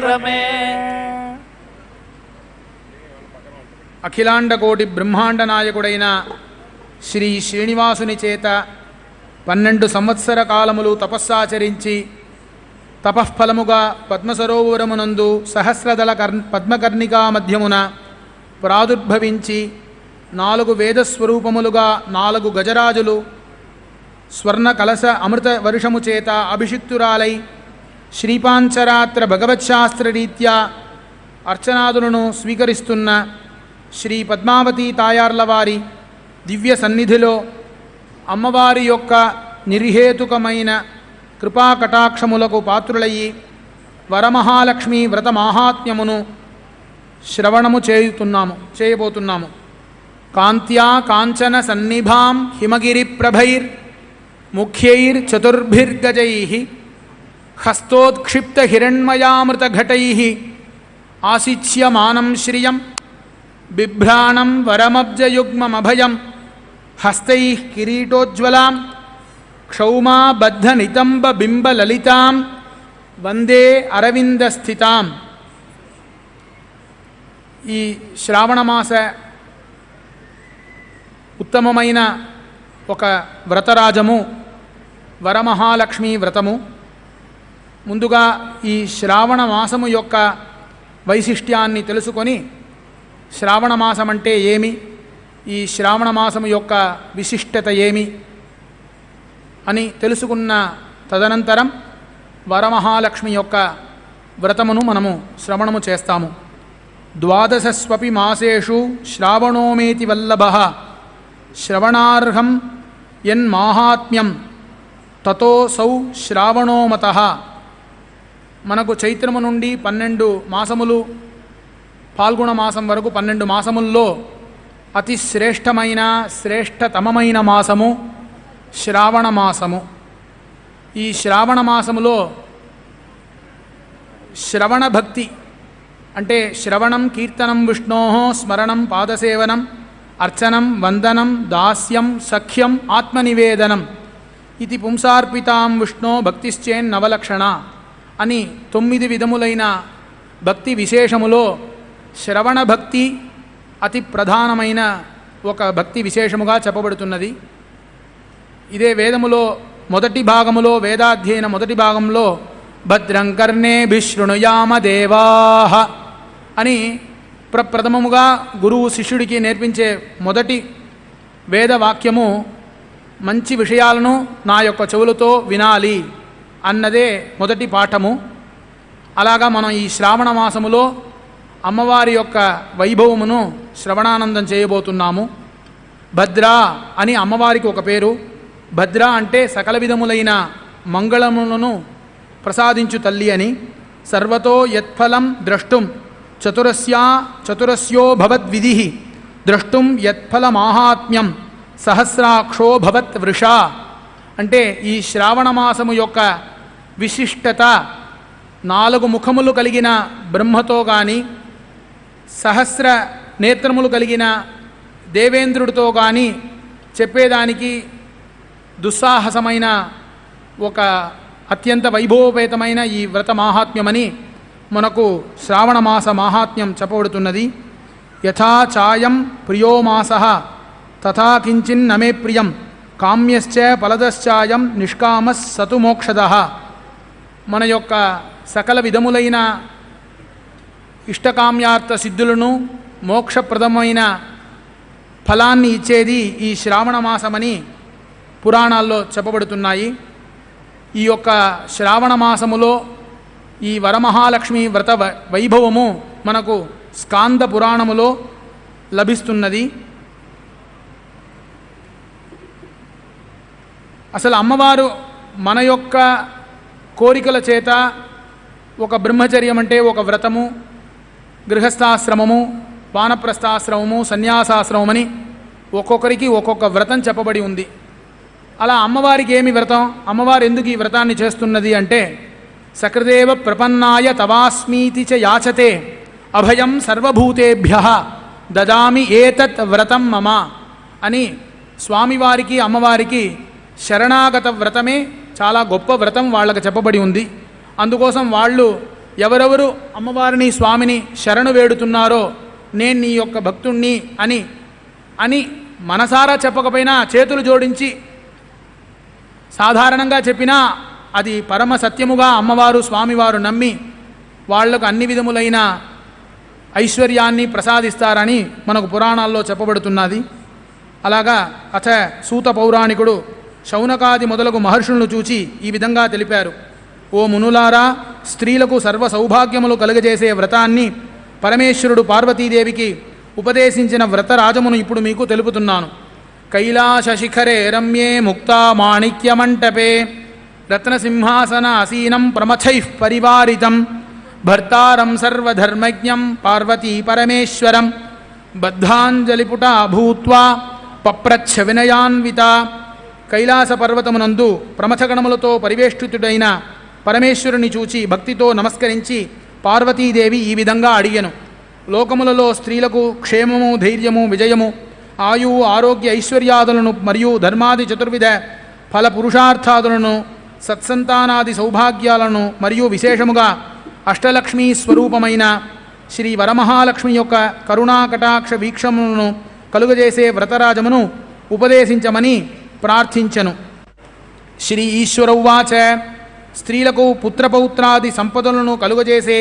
రమే అఖిలాండకోటి బ్రహ్మాండ నాయకుడైన శ్రీ శ్రీనివాసుని చేత పన్నెండు సంవత్సర కాలములు తపస్సాచరించి తపఃఫలముగా పద్మసరోవరమునందు సహస్రదళ కర్ పద్మకర్ణికా మధ్యమున ప్రాదుర్భవించి నాలుగు వేదస్వరూపములుగా నాలుగు గజరాజులు స్వర్ణ కలశ అమృత వర్షము చేత అభిషిక్తురాలై శ్రీపాంచరాత్ర భగవత్శాస్త్రరీత్యా అర్చనాదులను స్వీకరిస్తున్న శ్రీ పద్మావతి తాయార్ల వారి దివ్య సన్నిధిలో అమ్మవారి యొక్క నిర్హేతుకమైన కృపా కటాక్షములకు పాత్రులయ్యి వరమహాలక్ష్మి వ్రత మాహాత్మ్యమును శ్రవణము చేయుతున్నాము చేయబోతున్నాము. కాంత్యా కాంచన సన్నిభాం హిమగిరి ప్రభైర్ ముఖ్యైర్ చతుర్భిర్గజై హస్తోత్క్షిప్త హిరణ్మయామృతఘటై ఆసిచ్యమానం శ్రియం బిభ్రాణం వరమబ్జయుగ్మమభయం హస్తై కిరీటోజ్వలాం క్షౌమాబద్ధనితంబబింబలలితాం వందే అరవిందస్థితాం. ఈ శ్రావణమాస ఉత్తమమైన ఒక వ్రతరాజము వరమహాలక్ష్మి వ్రతము. ముందుగా ఈ శ్రావణ మాసము యొక్క వైశిష్ట్యాన్ని తెలుసుకొని శ్రావణ మాసం అంటే ఏమి? ఈ శ్రావణ మాసము యొక్క విశిష్టత ఏమి? అని తెలుసుకున్న తదనంతరం వరమహాలక్ష్మి యొక్క వ్రతమును మనము శ్రవణము చేస్తాము. ద్వాదశస్వపి మాసేషు శ్రావణోమేతి వల్లభ శ్రవణార్హం యన్మాహాత్మ్యం తతోసౌ శ్రావణోమత మనకు చైత్రము నుండి పన్నెండు మాసములు పాల్గొన మాసం వరకు పన్నెండు మాసముల్లో అతి శ్రేష్టమైన శ్రేష్టతమమైన మాసము శ్రావణ మాసము. ఈ శ్రావణ మాసములో శ్రవణ భక్తి అంటే శ్రవణం కీర్తనం విష్ణో స్మరణం పాదసేవనం అర్చనం వందనం దాస్యం సఖ్యం ఆత్మనివేదనం. ఇది పుంసార్పితాం విష్ణో భక్తిశ్చేన్ నవలక్షణ. అని తొమ్మిది విధములైన భక్తి విశేషములో శ్రవణ భక్తి అతి ప్రధానమైన ఒక భక్తి విశేషముగా చెప్పబడుతున్నది. ఇదే వేదములో మొదటి భాగములో వేదాధ్యయన మొదటి భాగంలో భద్రం కర్ణేభిశృణుయామ దేవాహ అని ప్రప్రథమముగా గురువు శిష్యుడికి నేర్పించే మొదటి వేదవాక్యము మంచి విషయాలను నా యొక్క చెవులతో వినాలి. అన్నదే మొదటి పాఠము. అలాగా మనం ఈ శ్రావణ మాసములో అమ్మవారి యొక్క వైభవమును శ్రవణానందం చేయబోతున్నాము. భద్ర అని అమ్మవారికి ఒక పేరు. భద్ర అంటే సకల విధములైన మంగళములను ప్రసాదించు తల్లి అని. సర్వతో యత్ఫలం ద్రష్టుం చతురస్యా చతురస్యో భవద్విధి ద్రష్టుం యత్ఫలమాహాత్మ్యం సహస్రాక్షో భవత్ వృషా. అంటే ఈ శ్రావణ మాసము యొక్క విశిష్టత నాలుగు ముఖములు కలిగిన బ్రహ్మతో కానీ సహస్ర నేత్రములు కలిగిన దేవేంద్రుడితో కానీ చెప్పేదానికి దుస్సాహసమైన ఒక అత్యంత వైభవోపేతమైన ఈ వ్రత మాహాత్మ్యమని మనకు శ్రావణ మాస మాహాత్మ్యం చెప్పబడుతున్నది. యథా ఛాయం ప్రియో మాస తథా కించిన్నమే ప్రియం కామ్యశ్చ ఫలదశ్చాయం నిష్కామస్ సతు మోక్షద. మన యొక్క సకల విధములైన ఇష్టకామ్యార్థ సిద్ధులను మోక్షప్రదమైన ఫలాన్ని ఇచ్చేది ఈ శ్రావణ మాసమని పురాణాల్లో చెప్పబడుతున్నాయి. ఈ యొక్క శ్రావణ మాసములో ఈ వరమహాలక్ష్మి వ్రత వై- వైభవము మనకు స్కాంద పురాణములో లభిస్తున్నది. అసలు అమ్మవారు మన యొక్క కోరికల చేత ఒక బ్రహ్మచర్యం అంటే ఒక వ్రతము గృహస్థాశ్రమము వానప్రస్థాశ్రమము సన్యాసాశ్రమమని ఒక్కొక్కరికి ఒక్కొక్క వ్రతం చెప్పబడి ఉంది. అలా అమ్మవారికి ఏమి వ్రతం? అమ్మవారు ఎందుకు ఈ వ్రతాన్ని చేస్తున్నది అంటే సకృదేవ ప్రపన్నాయ తవాస్మీతి చ యాచతే అభయం సర్వభూతేభ్య దదామి ఏతత్ వ్రతం మమ అని స్వామివారికి అమ్మవారికి శరణాగత వ్రతమే చాలా గొప్ప వ్రతం వాళ్ళకి చెప్పబడి ఉంది. అందుకోసం వాళ్ళు ఎవరెవరు అమ్మవారిని స్వామిని శరణు వేడుతున్నారో నేను నీ యొక్క భక్తుణ్ణి అని అని మనసారా చెప్పకపోయినా చేతులు జోడించి సాధారణంగా చెప్పినా అది పరమ సత్యముగా అమ్మవారు స్వామివారు నమ్మి వాళ్ళకు అన్ని విధములైన ఐశ్వర్యాన్ని ప్రసాదిస్తారని మనకు పురాణాల్లో చెప్పబడుతున్నది. అలాగా అథ సూత పౌరాణికుడు శౌనకాది మొదలగు మహర్షులను చూచి ఈ విధంగా తెలిపారు. ఓ మునులారా స్త్రీలకు సర్వ సౌభాగ్యములు కలుగజేసే వ్రతాన్ని పరమేశ్వరుడు పార్వతీదేవికి ఉపదేశించిన వ్రతరాజమును ఇప్పుడు మీకు తెలుపుతున్నాను. కైలాస శిఖరే రమ్యే ముక్తా మాణిక్యమంటపే రత్నసింహాసన అసీనం ప్రమథై పరివారితం భర్తారం సర్వధర్మజ్ఞం పార్వతీ పరమేశ్వరం. బద్ధాంజలిపుట భూత్వా పప్రచ్ఛ వినయాన్విత. కైలాస పర్వతమునందు ప్రమథగణములతో పరివేష్టితుడైన పరమేశ్వరుని చూచి భక్తితో నమస్కరించి పార్వతీదేవి ఈ విధంగా అడిగను. లోకములలో స్త్రీలకు క్షేమము ధైర్యము విజయము ఆయువు ఆరోగ్య ఐశ్వర్యాదులను మరియు ధర్మాది చతుర్విధ ఫల పురుషార్థాదులను సత్సంతానాది సౌభాగ్యాలను మరియు విశేషముగా అష్టలక్ష్మీ స్వరూపమైన శ్రీ వరమహాలక్ష్మి యొక్క కరుణాకటాక్ష వీక్షములను కలుగజేసే వ్రతరాజమును ఉపదేశించమని ప్రార్థించెను. శ్రీ ఈశ్వరౌవాచ స్త్రీలకు పుత్రపౌత్రాది సంపదలను కలుగజేసే